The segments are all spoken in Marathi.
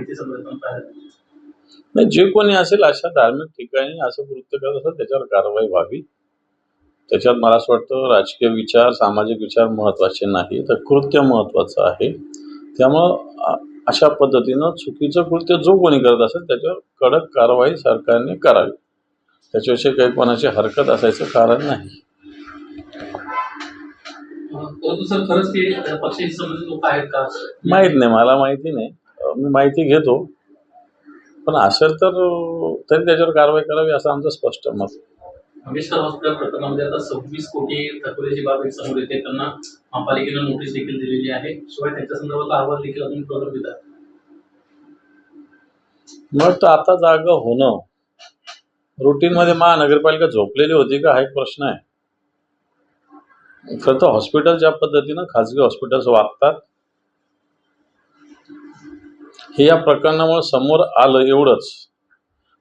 माहिती. नाही जे कोणी असेल अशा धार्मिक ठिकाणी असं कृत्य करत असेल त्याच्यावर कारवाई व्हावी. त्याच्यात मला असं वाटतं राजकीय विचार सामाजिक विचार महत्त्वाचे नाही तर कृत्य महत्त्वाचं आहे. त्यामुळं अशा पद्धतीनं चुकीचं कृत्य जो कोणी करत असेल त्याच्यावर कडक कारवाई सरकारने करावी. त्याच्याविषयी काही कोणाची हरकत असायचं कारण नाही. माहीत नाही मला माहिती नाही. मी माहिती घेतो. पण असेल तर तरी त्याच्यावर कारवाई करावी असं आमचं स्पष्ट मत. आहे. आंबेडकर हॉस्पिटल प्रकरणामध्ये आता सव्वीस कोटी थकवल्याची बाब एक समोर येते. त्यांना महापालिकेनं नोटीस देखील दिलेली आहे. शिवाय त्यांच्या संदर्भातला अहवाल देखील अजून प्रलंबित आहे मग तर आता जागा होणं. रुटीनमध्ये महानगरपालिका झोपलेली होती का? हा एक प्रश्न आहे. खरं तर हॉस्पिटल ज्या पद्धतीनं खाजगी हॉस्पिटल्स वागतात हे या प्रकरणामुळे समोर आलं एवढंच.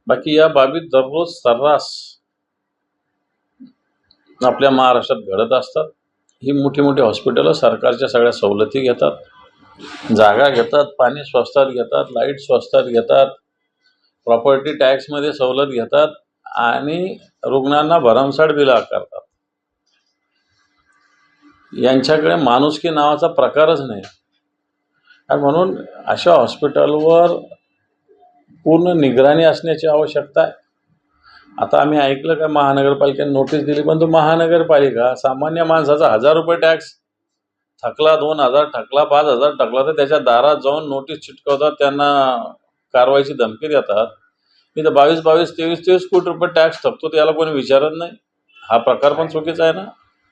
बाकी या बाबीत दररोज सर्रास आपल्या महाराष्ट्रात घडत असतात. ही मोठी मोठी हॉस्पिटलं सरकारच्या सगळ्या सवलती घेतात. जागा घेतात पाणी स्वस्तात घेतात लाइट स्वस्तात घेतात प्रॉपर्टी टॅक्समध्ये सवलत घेतात आणि रुग्णांना भरमसाठ बिलं आकारतात. यांच्याकडे माणुसकी नावाचा प्रकारच नाही. आणि म्हणून अशा हॉस्पिटलवर पूर्ण निगराणी असण्याची आवश्यकता आहे. आता आम्ही ऐकलं का महानगरपालिकेने नोटीस दिली पण तो महानगरपालिका सामान्य माणसाचा हजार रुपये टॅक्स थकला दोन हजार ठकला पाच हजार ठकला तर त्याच्या दारात जाऊन नोटीस चिटकवतात त्यांना कारवाईची धमकी देतात. मी तर बावीस बावीस तेवीस तेवीस कोटी रुपये टॅक्स थकतो त्याला कोणी विचारत नाही. हा प्रकार पण चुकीचा आहे ना?